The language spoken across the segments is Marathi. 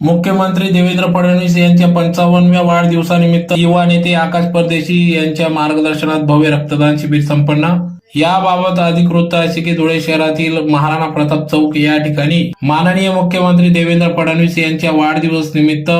मुख्यमंत्री देवेंद्र फडणवीस यांच्या पंचावन्नव्या वाढदिवसानिमित्त युवा नेते आकाश परदेशी यांच्या मार्गदर्शनात भव्य रक्तदान शिबिर संपन्न. याबाबत अधिक वृत्त असे की धुळे शहरातील महाराणा प्रताप चौक या ठिकाणी माननीय मुख्यमंत्री देवेंद्र फडणवीस यांच्या वाढदिवस निमित्त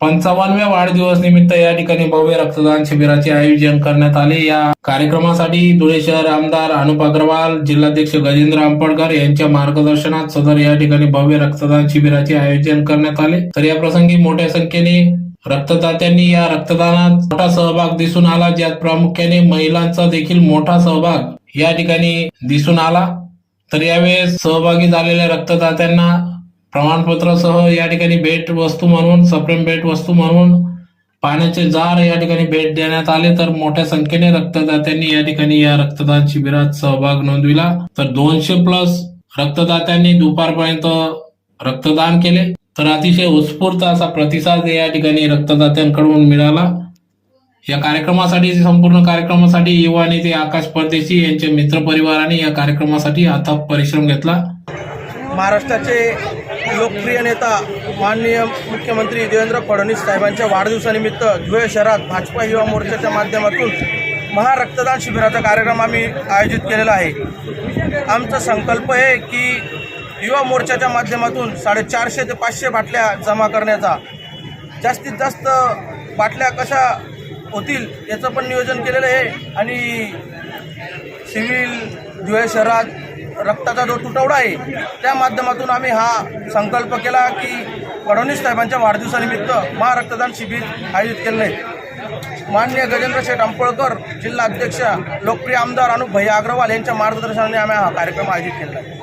पंचावन्नव्या वाढदिवस निमित्त या ठिकाणी भव्य रक्तदान शिबिराचे आयोजन करण्यात आले. या कार्यक्रमासाठी धुळे शहर आमदार अनुप अग्रवाल जिल्हाध्यक्ष गजेंद्र आंबडकर यांच्या मार्गदर्शनात सदर या ठिकाणी भव्य रक्तदान शिबिराचे आयोजन करण्यात आले. तर या प्रसंगी मोठ्या संख्येने रक्तदात्यांनी या रक्तदानात मोठा सहभाग दिसून आला. ज्यात प्रामुख्याने महिलांचा देखील मोठा सहभाग या ठिकाणी दिसून आला. तर यावेळेस सहभागी झालेल्या रक्तदात्यांना प्रमाणपत्रासह या ठिकाणी भेट वस्तू म्हणून सप्रेम भेट वस्तू म्हणून पाण्याचे जार या ठिकाणी भेट देण्यात आले. तर मोठ्या संख्येने रक्तदात्यांनी या ठिकाणी या रक्तदान शिबिरात सहभाग नोंदविला. तर दोनशे प्लस रक्तदात्यांनी दुपारपर्यंत रक्तदान केले. तर अतिशय उत्स्फूर्त असा प्रतिसाद या ठिकाणी रक्तदात्यांकडून मिळाला. या कार्यक्रमासाठी संपूर्ण कार्यक्रमासाठी युवा नेते आकाश परदेशी यांच्या मित्रपरिवाराने या कार्यक्रमासाठी अथक परिश्रम घेतला. महाराष्ट्राचे लोकप्रिय नेता माननीय मुख्यमंत्री देवेंद्र फडणवीस साहेबांच्या वाढदिवसानिमित्त धुळे शहरात भाजपा युवा मोर्चाच्या माध्यमातून महारक्तदान शिबिराचा कार्यक्रम आम्ही आयोजित केलेला आहे. आमचा संकल्प आहे की युवा मोर्चाच्या माध्यमातून साडेचारशे ते पाचशे बाटल्या जमा करण्याचा. जास्तीत जास्त बाटल्या कशा होतील याचं पण नियोजन केलेलं आहे आणि सिव्हिल धुळे शहरात रक्ताचा जो तुटवडा आहे त्या माध्यमातून आम्ही हा संकल्प केला की फडणवीस साहेबांच्या वाढदिवसानिमित्त महारक्तदान शिबिर आयोजित केलं. आहे माननीय गजेंद्र शेठ अंपळकर जिल्हा अध्यक्ष लोकप्रिय आमदार अनुप भैया अग्रवाल यांच्या मार्गदर्शनाने आम्ही हा कार्यक्रम आयोजित केला. आहे